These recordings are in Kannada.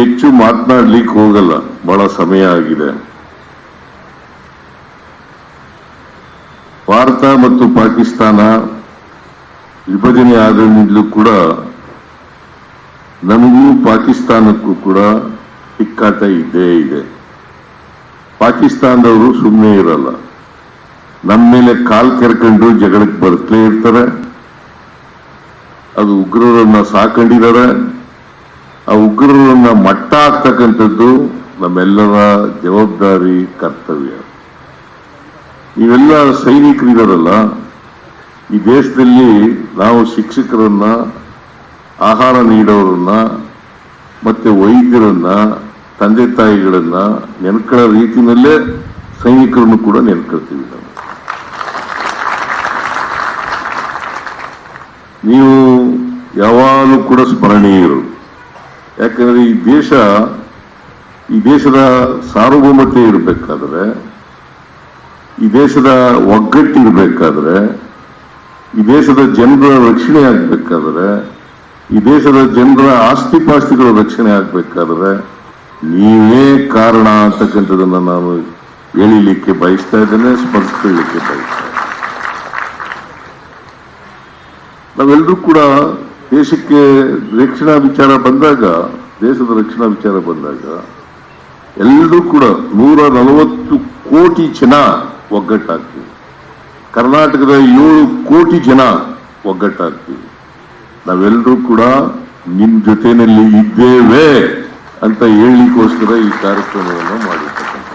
ಹೆಚ್ಚು ಮಾತನಾಡ್ಲಿಕ್ಕೆ ಹೋಗಲ್ಲ. ಬಹಳ ಸಮಯ ಆಗಿದೆ. ಭಾರತ ಮತ್ತು ಪಾಕಿಸ್ತಾನ ವಿಭಜನೆ ಆದಾಗಿಂದಲೂ ಕೂಡ ನಮಗೂ ಪಾಕಿಸ್ತಾನಕ್ಕೂ ಕೂಡ ತಿಕ್ಕಾಟ ಇದ್ದೇ ಇದೆ. ಪಾಕಿಸ್ತಾನದವರು ಸುಮ್ಮನೆ ಇರಲ್ಲ. ನಮ್ಮ ಮೇಲೆ ಕಾಲ್ ಕೆರ್ಕೊಂಡು ಜಗಳಕ್ಕೆ ಬರ್ತಲೇ ಇರ್ತಾರೆ. ಅದು ಉಗ್ರರನ್ನ ಸಾಕೊಂಡಿದ್ದಾರೆ. ಆ ಉಗ್ರರನ್ನ ಮಟ್ಟ ಹಾಕ್ತಕ್ಕಂಥದ್ದು ನಮ್ಮೆಲ್ಲರ ಜವಾಬ್ದಾರಿ, ಕರ್ತವ್ಯ. ನೀವೆಲ್ಲ ಸೈನಿಕರಿದಾರಲ್ಲ, ಈ ದೇಶದಲ್ಲಿ ನಾವು ಶಿಕ್ಷಕರನ್ನ, ಆಹಾರ ನೀಡೋರನ್ನ, ಮತ್ತೆ ವೈದ್ಯರನ್ನ, ತಂದೆ ತಾಯಿಗಳನ್ನ ನೆನ್ಕೊಳ್ಳೋ ರೀತಿಯಲ್ಲೇ ಸೈನಿಕರನ್ನು ಕೂಡ ನೆನ್ಕೊಳ್ತೀವಿ ನಾವು. ನೀವು ಯಾವಾಗಲೂ ಕೂಡ ಸ್ಮರಣೀಯರು. ಯಾಕಂದ್ರೆ ಈ ದೇಶ, ಈ ದೇಶದ ಸಾರ್ವಭೌಮತೆ ಇರಬೇಕಾದ್ರೆ, ಈ ದೇಶದ ಒಗ್ಗಟ್ಟಿರ್ಬೇಕಾದ್ರೆ ಈ ದೇಶದ ಜನರ ರಕ್ಷಣೆ ಆಗ್ಬೇಕಾದ್ರೆ, ಈ ದೇಶದ ಜನರ ಆಸ್ತಿ ಪಾಸ್ತಿಗಳ ರಕ್ಷಣೆ ಆಗ್ಬೇಕಾದ್ರೆ, ನೀವೇ ಕಾರಣ ಅಂತಕ್ಕಂಥದನ್ನ ನಾನು ಹೇಳಿಲಿಕ್ಕೆ ಬಯಸ್ತಾ ಇದ್ದೇನೆ ಸ್ಪರ್ಶಿಸಲಿಕ್ಕೆ ಬಯಸ್ತಾ ಇದ್ದೇನೆ. ನಾವೆಲ್ಲರೂ ಕೂಡ ದೇಶಕ್ಕೆ ರಕ್ಷಣಾ ವಿಚಾರ ಬಂದಾಗ, ದೇಶದ ರಕ್ಷಣಾ ವಿಚಾರ ಬಂದಾಗ ಎಲ್ಲರೂ ಕೂಡ ನೂರ ನಲವತ್ತು ಕೋಟಿ ಜನ ಒಗ್ಗಟ್ಟಾಗ್ತೀವಿ. ಕರ್ನಾಟಕದ ಏಳು ಕೋಟಿ ಜನ ಒಗ್ಗಟ್ಟಾಗ್ತೀವಿ. ನಾವೆಲ್ಲರೂ ಕೂಡ ನಿಮ್ಮ ಜೊತೆಯಲ್ಲಿ ಇದ್ದೇವೆ ಅಂತ ಹೇಳಲಿಕ್ಕೋಸ್ಕರ ಈ ಕಾರ್ಯಕ್ರಮವನ್ನು ಮಾಡಿರ್ತಕ್ಕಂಥ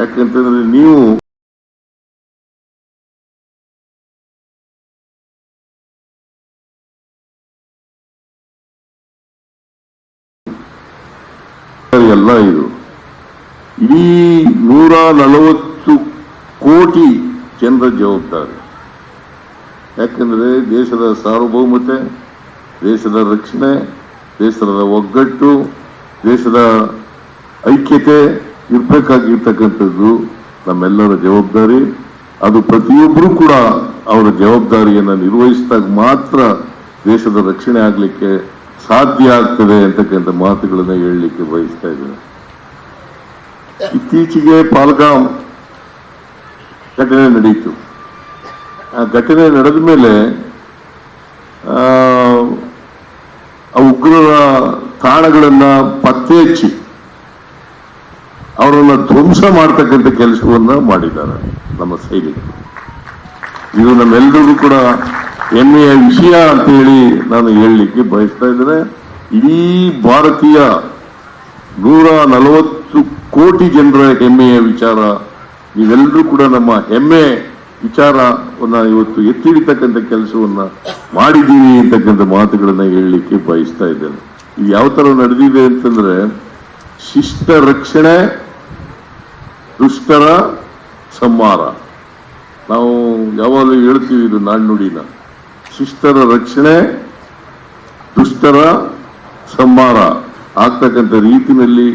ಯಾಕಂತಂದ್ರೆ ನೀವು ಎಲ್ಲ ಇದು. ಇಡೀ ನೂರ ನಲವತ್ತು ಕೋಟಿ ಜನರ ಜವಾಬ್ದಾರಿ. ಯಾಕಂದ್ರೆ ದೇಶದ ಸಾರ್ವಭೌಮತೆ, ದೇಶದ ರಕ್ಷಣೆ, ದೇಶದ ಒಗ್ಗಟ್ಟು, ದೇಶದ ಐಕ್ಯತೆ ಇರ್ಬೇಕಾಗಿರ್ತಕ್ಕಂಥದ್ದು ನಮ್ಮೆಲ್ಲರ ಜವಾಬ್ದಾರಿ. ಅದು ಪ್ರತಿಯೊಬ್ಬರೂ ಕೂಡ ಅವರ ಜವಾಬ್ದಾರಿಯನ್ನು ನಿರ್ವಹಿಸಿದಾಗ ಮಾತ್ರ ದೇಶದ ರಕ್ಷಣೆ ಆಗಲಿಕ್ಕೆ ಸಾಧ್ಯ ಆಗ್ತದೆ ಅಂತಕ್ಕಂಥ ಮಾತುಗಳನ್ನ ಹೇಳಲಿಕ್ಕೆ ಬಯಸ್ತಾ ಇದ್ದೇನೆ. ಇತ್ತೀಚೆಗೆ ಪಾಲ್ಗಾಮ್ ಘಟನೆ ನಡೆಯಿತು ಆ ಘಟನೆ ನಡೆದ ಮೇಲೆ, ಆ ಉಗ್ರರ ತಾಣಗಳನ್ನ ಪತ್ತೆ ಹಚ್ಚಿ ಅವರನ್ನ ಧ್ವಂಸ ಮಾಡ್ತಕ್ಕಂಥ ಕೆಲಸವನ್ನ ಮಾಡಿದ್ದಾರೆ ನಮ್ಮ ಸೈನಿಕರು. ಇದು ನಮ್ಮೆಲ್ಲರಿಗೂ ಕೂಡ ಹೆಮ್ಮೆಯ ವಿಷಯ ಅಂತ ಹೇಳಿ ನಾನು ಹೇಳಲಿಕ್ಕೆ ಬಯಸ್ತಾ ಇದ್ದೇನೆ. ಇಡೀ ಭಾರತೀಯ ನೂರ ನಲವತ್ತು ಕೋಟಿ ಜನರ ಹೆಮ್ಮೆಯ ವಿಚಾರ, ನೀವೆಲ್ಲರೂ ಕೂಡ ನಮ್ಮ ಹೆಮ್ಮೆ ವಿಚಾರವನ್ನ ಇವತ್ತು ಎತ್ತಿಡಿತಕ್ಕಂಥ ಕೆಲಸವನ್ನ ಮಾಡಿದ್ದೀವಿ ಅಂತಕ್ಕಂಥ ಮಾತುಗಳನ್ನ ಹೇಳಲಿಕ್ಕೆ ಬಯಸ್ತಾ ಇದ್ದೇನೆ. ಇದು ಯಾವ ತರ ನಡೆದಿದೆ ಅಂತಂದ್ರೆ, ಶಿಷ್ಟ ರಕ್ಷಣೆ, ದುಷ್ಟರ ಸಂಹಾರ. ನಾವು ಯಾವಾಗಲೂ ಹೇಳ್ತೀವಿ ಇದು ನಾಣ್ಣುಡಿನ. ಶಿಷ್ಟರ ರಕ್ಷಣೆ, ದುಷ್ಟರ ಸಂಹಾರ. ಆಗ್ತಕ್ಕಂಥ ರೀತಿಯಲ್ಲಿ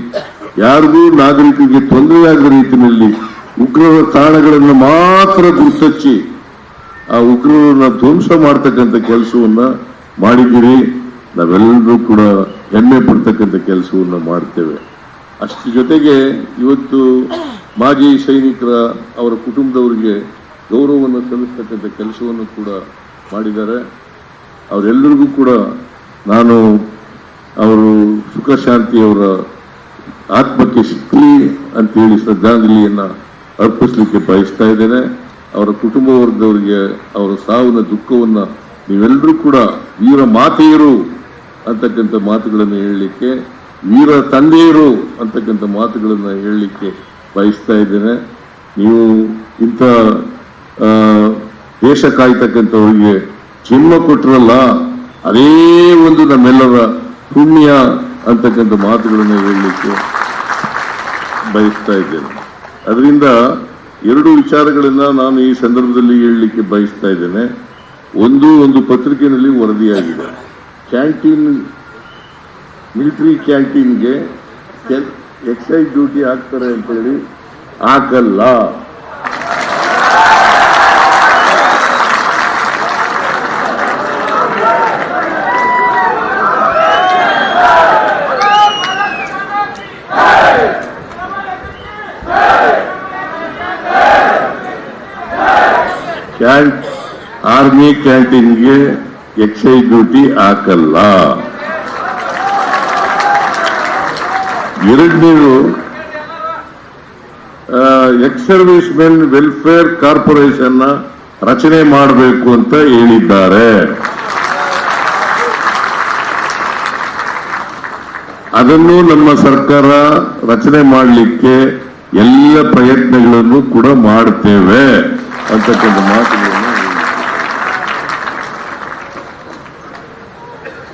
ಯಾರಿಗೂ ನಾಗರಿಕರಿಗೆ ತೊಂದರೆಯಾಗದ ರೀತಿಯಲ್ಲಿ ಉಗ್ರರ ತಾಣಗಳನ್ನು ಮಾತ್ರ ಗುರುತಚ್ಚಿ ಆ ಉಗ್ರರನ್ನ ಧ್ವಂಸ ಮಾಡ್ತಕ್ಕಂಥ ಕೆಲಸವನ್ನ ಮಾಡಿದ್ದೀರಿ. ನಾವೆಲ್ಲರೂ ಕೂಡ ಹೆಮ್ಮೆ ಪಡ್ತಕ್ಕಂಥ ಕೆಲಸವನ್ನು ಮಾಡ್ತೇವೆ. ಅಷ್ಟು ಜೊತೆಗೆ ಇವತ್ತು ಮಾಜಿ ಸೈನಿಕರ ಅವರ ಕುಟುಂಬದವರಿಗೆ ಗೌರವವನ್ನು ಸಲ್ಲಿಸ್ತಕ್ಕಂಥ ಕೆಲಸವನ್ನು ಕೂಡ ಮಾಡಿದ್ದಾರೆ. ಅವರೆಲ್ಲರಿಗೂ ಕೂಡ ನಾನು ಅವರು ಸುಖ ಶಾಂತಿಯವರ ಆತ್ಮಕ್ಕೆ ಸಿಕ್ಕಲಿ ಅಂತೇಳಿ ಶ್ರದ್ಧಾಂಜಲಿಯನ್ನು ಅರ್ಪಿಸಲಿಕ್ಕೆ ಬಯಸ್ತಾ ಇದ್ದೇನೆ. ಅವರ ಕುಟುಂಬ ವರ್ಗದವರಿಗೆ ಅವರ ಸಾವಿನ ದುಃಖವನ್ನ ನೀವೆಲ್ಲರೂ ಕೂಡ ವೀರ ಮಾತೆಯರು ಅಂತಕ್ಕಂಥ ಮಾತುಗಳನ್ನು ಹೇಳಲಿಕ್ಕೆ, ವೀರ ತಂದೆಯರು ಅಂತಕ್ಕಂಥ ಮಾತುಗಳನ್ನು ಹೇಳಲಿಕ್ಕೆ ಬಯಸ್ತಾ ಇದ್ದೇನೆ. ನೀವು ಇಂಥ ದೇಶ ಕಾಯ್ತಕ್ಕಂಥವರಿಗೆ ಜನ್ಮ ಕೊಟ್ಟರಲ್ಲ ಅದೇ ಒಂದು ನಮ್ಮೆಲ್ಲರ ಪುಣ್ಯ ಅಂತಕ್ಕಂಥ ಮಾತುಗಳನ್ನು ಹೇಳಲಿಕ್ಕೆ ಬಯಸ್ತಾ ಇದ್ದೇನೆ. ಅದರಿಂದ ಎರಡು ವಿಚಾರಗಳನ್ನ ನಾನು ಈ ಸಂದರ್ಭದಲ್ಲಿ ಹೇಳಲಿಕ್ಕೆ ಬಯಸ್ತಾ ಇದ್ದೇನೆ. ಒಂದು ಒಂದು ಪತ್ರಿಕೆಯಲ್ಲಿ ವರದಿಯಾಗಿದೆ. ಕ್ಯಾಂಟೀನ್, ಮಿಲಿಟರಿ ಕ್ಯಾಂಟೀನ್ಗೆ ಎಕ್ಸೈಸ್ ಡ್ಯೂಟಿ ಹಾಕ್ತಾರೆ ಅಂತೇಳಿ ಹಾಕಲ್ಲ. ಆರ್ಮಿ ಕ್ಯಾಂಟೀನ್ಗೆ ಎಕ್ಸೈಸ್ ಡ್ಯೂಟಿ ಹಾಕಲ್ಲ. ಎರಡನೇದು ex servicemen welfare corporation ರಚನೆ ಮಾಡಬೇಕು ಅಂತ ಹೇಳಿದ್ದಾರೆ. ಅದನ್ನು ನಮ್ಮ ಸರ್ಕಾರ ರಚನೆ ಮಾಡಲಿಕ್ಕೆ ಎಲ್ಲ ಪ್ರಯತ್ನಗಳನ್ನು ಕೂಡ ಮಾಡ್ತೇವೆ. ಅಂತಕ್ಕಂಥ ಮಾತುಗಳನ್ನು.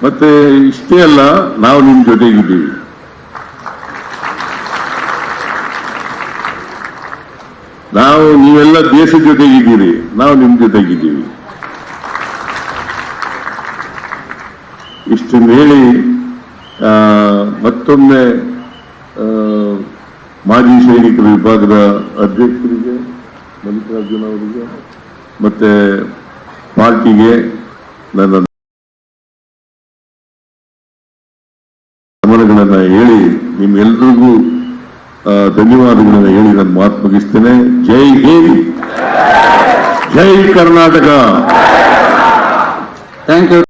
ಮತ್ತೆ ಇಷ್ಟೇ ಅಲ್ಲ, ನಾವು ನಿಮ್ ಜೊತೆಗಿದ್ದೀವಿ ನಾವು ನೀವೆಲ್ಲ ದೇಶದ ಜೊತೆಗಿದ್ದೀರಿ, ನಾವು ನಿಮ್ ಜೊತೆಗಿದ್ದೀವಿ ಇಷ್ಟು ಹೇಳಿ ಮತ್ತೊಮ್ಮೆ ಮಾಜಿ ಸೈನಿಕರ ವಿಭಾಗದ ಅಧ್ಯಕ್ಷರಿಗೆ ಮಲ್ಲಿಕಾರ್ಜುನ ಅವರಿಗೆ. ಮತ್ತೆ ಪಾರ್ಟಿಗೆ ನನ್ನ ಗಮನಗಳನ್ನ ಹೇಳಿ ನಿಮ್ಗೆಲ್ರಿಗೂ ಧನ್ಯವಾದಗಳನ್ನು ಹೇಳಿ ನಾನು ಮಾತು ಮುಗಿಸ್ತೇನೆ. ಜೈ ಹಿಂದ್! ಜೈ ಕರ್ನಾಟಕ! Thank you